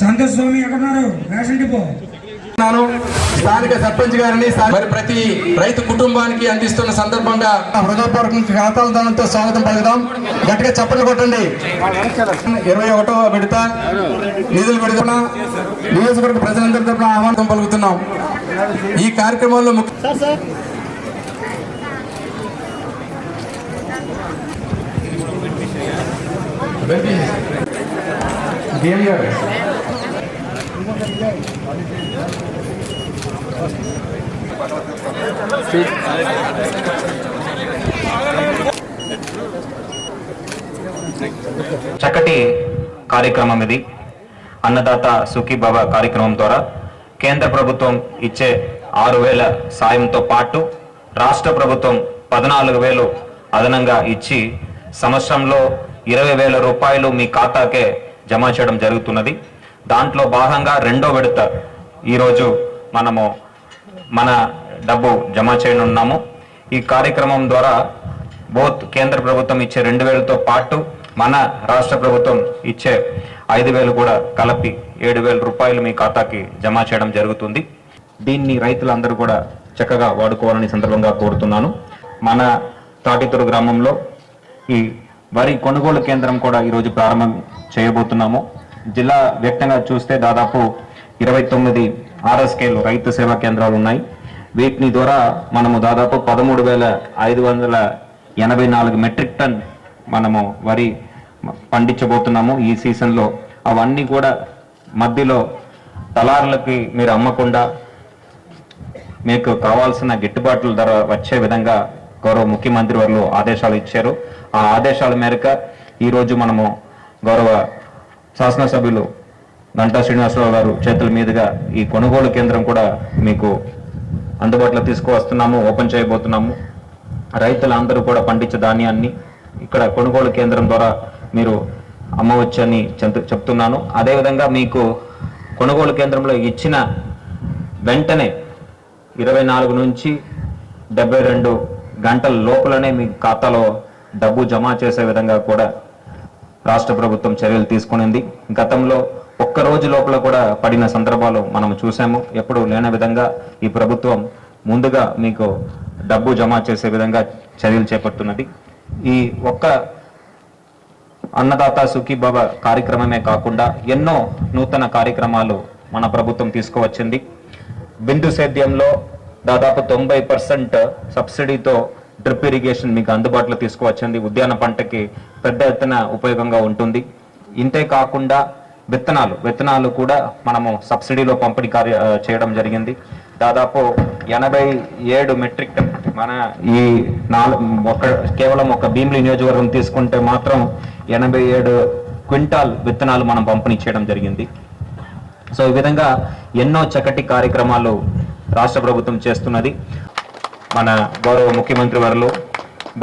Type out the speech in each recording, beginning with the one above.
సంతోష్ స్వామి ఎక్కడున్నారు ration depot. స్థానిక సర్పంచ్ గారిని మరి ప్రతి రైతు కుటుంబానికి అందిస్తున్న సందర్భంగా హృదయపూర్వక ఖాతాల దానంతో స్వాగతం పలుకుదాం. గట్టిగా చప్పట్లు కొట్టండి. ఇరవై ఒకటో విడత నిధులు విడుదల నియోజకవర్గ ప్రజలందరి తరపున ఆహ్వానం పలుకుతున్నాం. ఈ కార్యక్రమంలో ముఖ్య చక్కటి కార్యక్రమం ఇది. అన్నదాత సుఖీ భవ కార్యక్రమం ద్వారా కేంద్ర ప్రభుత్వం ఇచ్చే ఆరు వేల సాయంతో పాటు రాష్ట్ర ప్రభుత్వం పద్నాలుగు వేలు అదనంగా ఇచ్చి సంవత్సరంలో ఇరవై వేల రూపాయలు మీ ఖాతాకే జమ చేయడం జరుగుతున్నది. దాంట్లో భాగంగా రెండో విడత ఈరోజు మనము మన డబ్బు జమ చేయనున్నాము. ఈ కార్యక్రమం ద్వారా బోత్ కేంద్ర ప్రభుత్వం ఇచ్చే రెండు వేలతో పాటు మన రాష్ట్ర ప్రభుత్వం ఇచ్చే ఐదు వేలు కూడా కలిపి ఏడు వేల రూపాయలు మీ ఖాతాకి జమ చేయడం జరుగుతుంది. దీన్ని రైతులందరూ కూడా చక్కగా వాడుకోవాలని సందర్భంగా కోరుతున్నాను. మన తాటితూరు గ్రామంలో ఈ వరి కొనుగోలు కేంద్రం కూడా ఈరోజు ప్రారంభం చేయబోతున్నాము. జిల్లా వ్యక్తంగా చూస్తే దాదాపు ఇరవై తొమ్మిది ఆర్ఎస్కేలు రైతు సేవా కేంద్రాలు ఉన్నాయి. వీటిని ద్వారా మనము దాదాపు పదమూడు వేల ఐదు వందల ఎనభై నాలుగు మెట్రిక్ టన్ మనము వరి పండించబోతున్నాము ఈ సీజన్లో. అవన్నీ కూడా మధ్యలో దళారులకి మీరు అమ్మకుండా మీకు కావాల్సిన గిట్టుబాట్ల ధర వచ్చే విధంగా గౌరవ ముఖ్యమంత్రి వారు ఆదేశాలు ఇచ్చారు. ఆ ఆదేశాల మేరకు ఈరోజు మనము గౌరవ శాసనసభ్యులు గంటా శ్రీనివాసరావు గారు చేతుల మీదుగా ఈ కొనుగోలు కేంద్రం కూడా మీకు అందుబాటులో తీసుకువస్తున్నాము ఓపెన్ చేయబోతున్నాము. రైతులందరూ కూడా పండించే ధాన్యాన్ని ఇక్కడ కొనుగోలు కేంద్రం ద్వారా మీరు అమ్మవచ్చని చెప్తున్నాను. అదేవిధంగా మీకు కొనుగోలు కేంద్రంలో ఇచ్చిన వెంటనే ఇరవై నాలుగు నుంచి డెబ్బై రెండు గంటల లోపలనే మీ ఖాతాలో డబ్బు జమ చేసే విధంగా కూడా రాష్ట్ర ప్రభుత్వం చర్యలు తీసుకునింది. గతంలో ఒక్క రోజు లోపల కూడా పడిన సందర్భాలు మనం చూసాము ఎప్పుడు లేని విధంగా ఈ ప్రభుత్వం ముందుగా మీకు డబ్బు జమ చేసే విధంగా చర్యలు చేపడుతున్నది. ఈ ఒక్క అన్నదాత సుఖీబాబా కార్యక్రమమే కాకుండా ఎన్నో నూతన కార్యక్రమాలు మన ప్రభుత్వం తీసుకువచ్చింది. బిందు సేద్యంలో దాదాపు తొంభై పర్సెంట్ సబ్సిడీతో డ్రిప్ ఇరిగేషన్ మీకు అందుబాటులో తీసుకువచ్చింది. ఉద్యాన పంటకి పెద్ద ఎత్తున ఉపయోగంగా ఉంటుంది. ఇంతే కాకుండా విత్తనాలు విత్తనాలు కూడా మనము సబ్సిడీలో పంపిణీ కార్య చేయడం జరిగింది. దాదాపు ఎనభై ఏడు మెట్రిక్ టన్ మన ఈ నాలుగు ఒక కేవలం ఒక భీమిలి నియోజకవర్గం తీసుకుంటే మాత్రం ఎనభై ఏడు క్వింటాల్ విత్తనాలు మనం పంపిణీ చేయడం జరిగింది. సో ఈ విధంగా ఎన్నో చక్కటి కార్యక్రమాలు రాష్ట్ర ప్రభుత్వం చేస్తున్నది. మన గౌరవ ముఖ్యమంత్రి వారిలో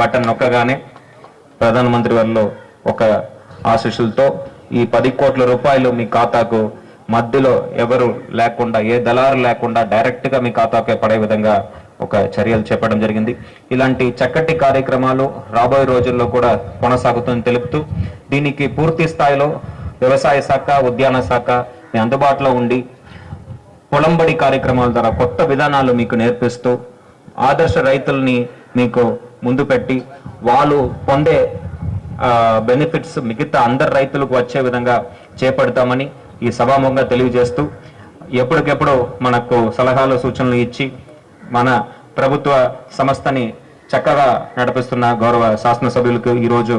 బటన్ నొక్కగానే ప్రధానమంత్రి వారిలో ఒక ఆశీస్సులతో ఈ పది కోట్ల రూపాయలు మీ ఖాతాకు మధ్యలో ఎవరు లేకుండా ఏ దళారు లేకుండా డైరెక్ట్గా మీ ఖాతాకే పడే విధంగా ఒక చర్యలు చేపట్టడం జరిగింది. ఇలాంటి చక్కటి కార్యక్రమాలు రాబోయే రోజుల్లో కూడా కొనసాగుతుందని తెలుపుతూ దీనికి పూర్తి స్థాయిలో వ్యవసాయ శాఖ ఉద్యాన శాఖ మీ అందుబాటులో ఉండి పొలంబడి కార్యక్రమాల ద్వారా కొత్త విధానాలు మీకు నేర్పిస్తూ ఆదర్శ రైతుల్ని మీకు ముందు పెట్టి వాళ్ళు పొందే బెనిఫిట్స్ మిగతా అందరు రైతులకు వచ్చే విధంగా చేపడతామని ఈ సభాముఖంగా తెలియజేస్తూ ఎప్పటికెప్పుడు మనకు సలహాలు సూచనలు ఇచ్చి మన ప్రభుత్వ సంస్థని చక్కగా నడిపిస్తున్న గౌరవ శాసనసభ్యులకు ఈరోజు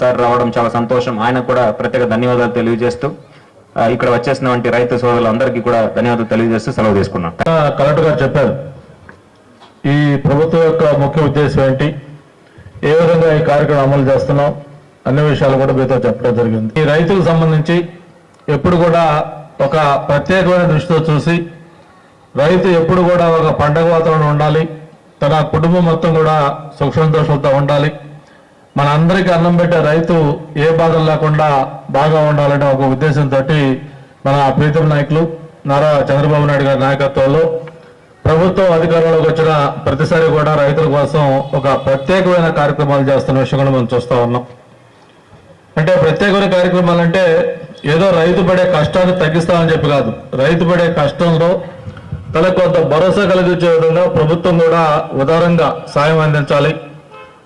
సార్ రావడం చాలా సంతోషం. ఆయన కూడా ప్రత్యేక ధన్యవాదాలు తెలియజేస్తూ ఇక్కడ వచ్చేసినటువంటి రైతు సోదరులందరికీ కూడా ధన్యవాదాలు తెలియజేస్తూ సెలవు తీసుకున్నాం. కలెక్టర్ గారు చెప్పారు. ఈ ప్రభుత్వం యొక్క ముఖ్య ఉద్దేశం ఏంటి? ఏ విధంగా ఈ కార్యక్రమం అమలు చేస్తున్నాం? అన్ని విషయాలు కూడా మీతో చెప్పడం జరిగింది. ఈ రైతులకు సంబంధించి ఎప్పుడు కూడా ఒక ప్రత్యేకమైన దృష్టితో చూసి రైతు ఎప్పుడు కూడా ఒక పండగ వాతావరణం ఉండాలి. తన కుటుంబం మొత్తం కూడా సుఖ సంతోషాలతో ఉండాలి. మన అందరికీ అన్నం పెట్టే రైతు ఏ బాధలు లేకుండా బాగా ఉండాలనే ఒక ఉద్దేశంతో మన ప్రీతం నాయకులు నారా చంద్రబాబు నాయుడు గారి నాయకత్వంలో ప్రభుత్వం అధికారంలోకి వచ్చిన ప్రతిసారి కూడా రైతుల కోసం ఒక ప్రత్యేకమైన కార్యక్రమాలు చేస్తున్న విషయం కూడా మనం చూస్తూ ఉన్నాం. అంటే ప్రత్యేకమైన కార్యక్రమాలు అంటే ఏదో రైతు పడే కష్టాన్ని తగ్గిస్తామని చెప్పి కాదు. రైతు పడే కష్టంలో తనకు కొంత భరోసా కలిగించే విధంగా ప్రభుత్వం కూడా ఉదారంగా సాయం అందించాలి.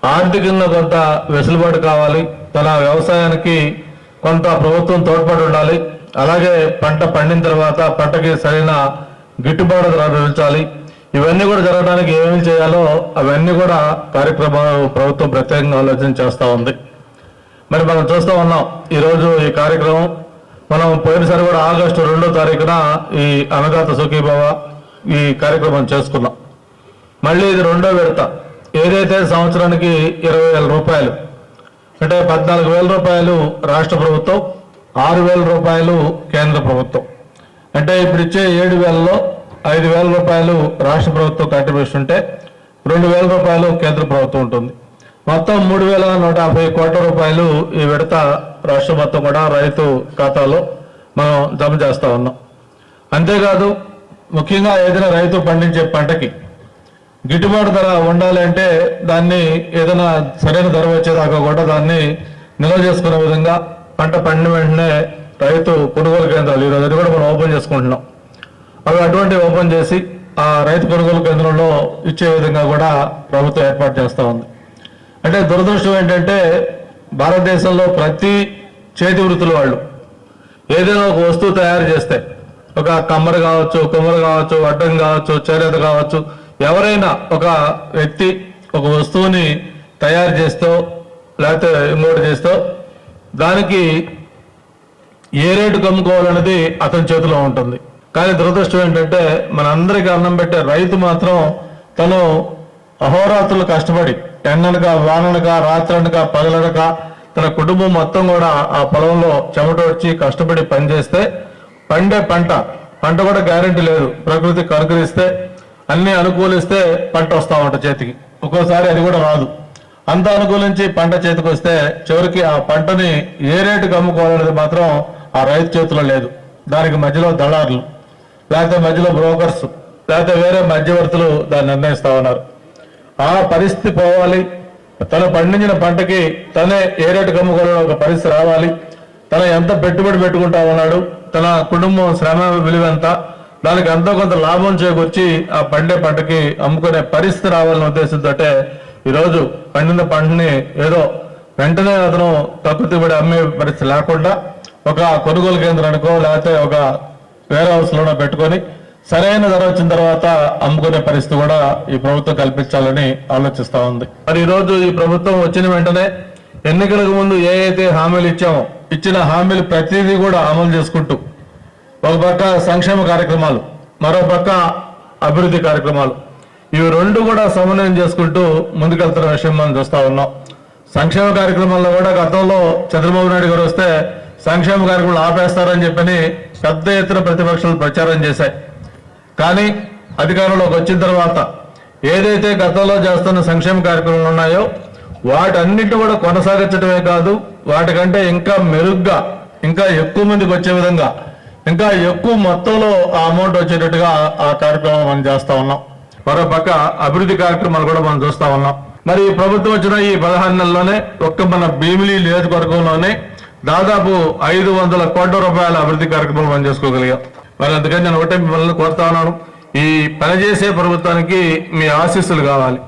ఆర్థికంగా కొంత వెసులుబాటు కావాలి. తన వ్యవసాయానికి కొంత ప్రభుత్వం తోడ్పడి ఉండాలి. అలాగే పంట పండిన తర్వాత పంటకి సరైన గిట్టుబాటు ధర ఇవన్నీ కూడా జరగడానికి ఏమేమి చేయాలో అవన్నీ కూడా కార్యక్రమాలు ప్రభుత్వం ప్రత్యేకంగా ఆలోచన చేస్తూ ఉంది. మరి మనం చూస్తూ ఉన్నాం ఈరోజు ఈ కార్యక్రమం. మనం పోయినసారి కూడా ఆగస్టు రెండో తారీఖున ఈ అన్నదాత సుఖీభావ ఈ కార్యక్రమం చేసుకున్నాం. మళ్ళీ ఇది రెండో విడత. ఏదైతే సంవత్సరానికి ఇరవై వేల రూపాయలు అంటే పద్నాలుగు వేల రూపాయలు రాష్ట్ర ప్రభుత్వం ఆరు వేల రూపాయలు కేంద్ర ప్రభుత్వం. అంటే ఇప్పుడు ఇచ్చే ఏడు వేలలో ఐదు వేల రూపాయలు రాష్ట్ర ప్రభుత్వం కంట్రిబ్యూషన్ ఉంటే రెండు వేల రూపాయలు కేంద్ర ప్రభుత్వం ఉంటుంది. మొత్తం మూడు వేల నూట యాభై కోట్ల రూపాయలు ఈ విడత రాష్ట్రం మొత్తం కూడా రైతు ఖాతాలో మనం జమ చేస్తూ ఉన్నాం. అంతేకాదు ముఖ్యంగా ఏదైనా రైతు పండించే పంటకి గిట్టుబాటు ధర ఉండాలి అంటే దాన్ని ఏదైనా సరైన ధర వచ్చేదాకా కూడా దాన్ని నిల్వ చేసుకునే విధంగా పంట పండిన వెంటనే రైతు కొనుగోలు కేంద్రాలు ఈరోజు అది కూడా మనం ఓపెన్ చేసుకుంటున్నాం. అవి అటువంటి ఓపెన్ చేసి ఆ రైతు కొనుగోలు కేంద్రంలో ఇచ్చే విధంగా కూడా ప్రభుత్వం ఏర్పాటు చేస్తూ ఉంది. అంటే దురదృష్టం ఏంటంటే భారతదేశంలో ప్రతి చేతి వృత్తుల వాళ్ళు ఏదైనా ఒక వస్తువు తయారు చేస్తే ఒక కమ్మరు కావచ్చు కుమ్మరి కావచ్చు అడ్డం కావచ్చు చేనేత కావచ్చు ఎవరైనా ఒక వ్యక్తి ఒక వస్తువుని తయారు చేస్తూ లేకపోతే ఇంకోటి చేస్తూ దానికి ఏ రేటుకు అమ్ముకోవాలనేది అతని చేతిలో ఉంటుంది. కానీ దురదృష్టం ఏంటంటే మనందరికీ అన్నం పెట్టే రైతు మాత్రం తను అహోరాత్రులు కష్టపడి ఎండనక వాననక రాత్రనక పగలనక తన కుటుంబం మొత్తం కూడా ఆ పొలంలో చెమట వచ్చి కష్టపడి పనిచేస్తే పండే పంట పంట కూడా గ్యారెంటీ లేదు. ప్రకృతి కనుకరిస్తే అన్ని అనుకూలిస్తే పంట వస్తా ఉంట చేతికి. ఒక్కోసారి అది కూడా రాదు. అంత అనుకూలించి పంట చేతికి వస్తే చివరికి ఆ పంటని ఏ రేటుకి అమ్ముకోవాలనేది మాత్రం ఆ రైతు చేతిలో లేదు. దానికి మధ్యలో దళారులు లేకపోతే మధ్యలో బ్రోకర్స్ లేకపోతే వేరే మధ్యవర్తులు దాన్ని నిర్ణయిస్తా ఉన్నారు. ఆ పరిస్థితి పోవాలి. తను పండించిన పంటకి తనే ఏ రేటుకి కమ్ముకోవడం ఒక పరిస్థితి రావాలి. తన ఎంత పెట్టుబడి పెట్టుకుంటా ఉన్నాడు తన కుటుంబం శ్రమ విలువ ఎంత దానికి ఎంతో కొంత లాభం చేకూర్చి ఆ పండే పంటకి అమ్ముకునే పరిస్థితి రావాలనే ఉద్దేశంతో ఈరోజు పండిన పంటని ఏదో వెంటనే అతను తక్కువ దిగుబడి అమ్మే పరిస్థితి లేకుండా ఒక కొనుగోలు కేంద్రానికో లేకపోతే ఒక వేరే హౌస్లోనో పెట్టుకొని సరైన ధర వచ్చిన తర్వాత అమ్ముకునే పరిస్థితి కూడా ఈ ప్రభుత్వం కల్పించాలని ఆలోచిస్తా ఉంది. మరి ఈ రోజు ఈ ప్రభుత్వం వచ్చిన వెంటనే ఎన్నికలకు ముందు ఏ అయితే హామీలు ఇచ్చామో ఇచ్చిన హామీలు ప్రతిదీ కూడా అమలు చేసుకుంటూ ఒక పక్క సంక్షేమ కార్యక్రమాలు మరో పక్క అభివృద్ధి కార్యక్రమాలు. ఇవి రెండు కూడా సమన్వయం చేసుకుంటూ ముందుకెళ్తున్న విషయం మనం చూస్తా ఉన్నాం. సంక్షేమ కార్యక్రమాల్లో కూడా గతంలో చంద్రబాబు నాయుడు గారు వస్తే సంక్షేమ కార్యక్రమాలు ఆపేస్తారని చెప్పని పెద్ద ఎత్తున ప్రతిపక్షాలు ప్రచారం చేశాయి. కానీ అధికారంలోకి వచ్చిన తర్వాత ఏదైతే గతంలో చేస్తున్న సంక్షేమ కార్యక్రమాలు ఉన్నాయో వాటన్నిటిని కూడా కొనసాగించడమే కాదు వాటికంటే ఇంకా మెరుగ్గా ఇంకా ఎక్కువ మందికి వచ్చే విధంగా ఇంకా ఎక్కువ మొత్తంలో ఆ అమౌంట్ వచ్చేటట్టుగా ఆ కార్యక్రమం మనం చేస్తా ఉన్నాం. మరో పక్క అభివృద్ధి కార్యక్రమాలు కూడా మనం చూస్తా ఉన్నాం. మరి ప్రభుత్వం వచ్చిన ఈ పదహారు నెలల్లోనే ఒక్క మన భీమిలి నియోజకవర్గంలోనే దాదాపు ఐదు వందల కోట్ల రూపాయల అభివృద్ధి కార్యక్రమాలు మనం చేసుకోగలిగాం. మరి అందుకని నేను ఒకటే మిమ్మల్ని కోరుతా ఉన్నాను. ఈ పనిచేసే ప్రభుత్వానికి మీ ఆశీస్సులు కావాలి.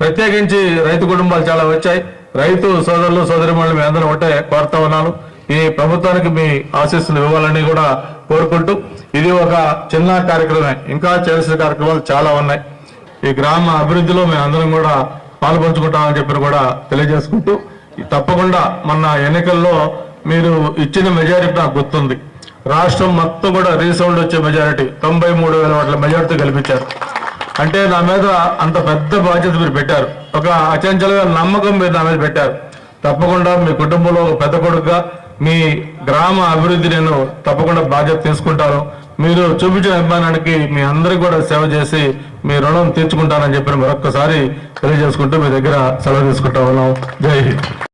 ప్రత్యేకించి రైతు కుటుంబాలు చాలా వచ్చాయి. రైతు సోదరులు సోదరిమణులు మీ అందరూ ఒకటే కోరుతా ఉన్నాను. ఈ ప్రభుత్వానికి మీ ఆశీస్సులు ఇవ్వాలని కూడా కోరుకుంటూ ఇది ఒక చిన్న కార్యక్రమమే ఇంకా చేయాల్సిన కార్యక్రమాలు చాలా ఉన్నాయి. ఈ గ్రామ అభివృద్ధిలో మేము అందరం కూడా పాల్పంచుకుంటామని చెప్పి కూడా తెలియజేసుకుంటూ తప్పకుండా మొన్న ఎన్నికల్లో మీరు ఇచ్చిన మెజారిటీ నాకు గుర్తుంది. రాష్ట్రం మొత్తం కూడా రీసౌండ్ వచ్చే మెజారిటీ తొంభై మూడు వేల ఓట్ల మెజారిటీ కల్పించారు అంటే నా మీద అంత పెద్ద బాధ్యత మీరు పెట్టారు. ఒక అచంచలుగా నమ్మకం మీరు నా మీద పెట్టారు. తప్పకుండా మీ కుటుంబంలో ఒక పెద్ద కొడుకుగా మీ గ్రామ అభివృద్ధి నేను తప్పకుండా బాధ్యత తీసుకుంటాను. మీరు చూపించిన అభిమానానికి మీ అందరికి కూడా సేవ చేసి మీ రుణం తీర్చుకుంటానని చెప్పిన మరొక్కసారి తెలియజేసుకుంటూ మీ దగ్గర సెలవు తీసుకుంటా ఉన్నాం. జై హింద్.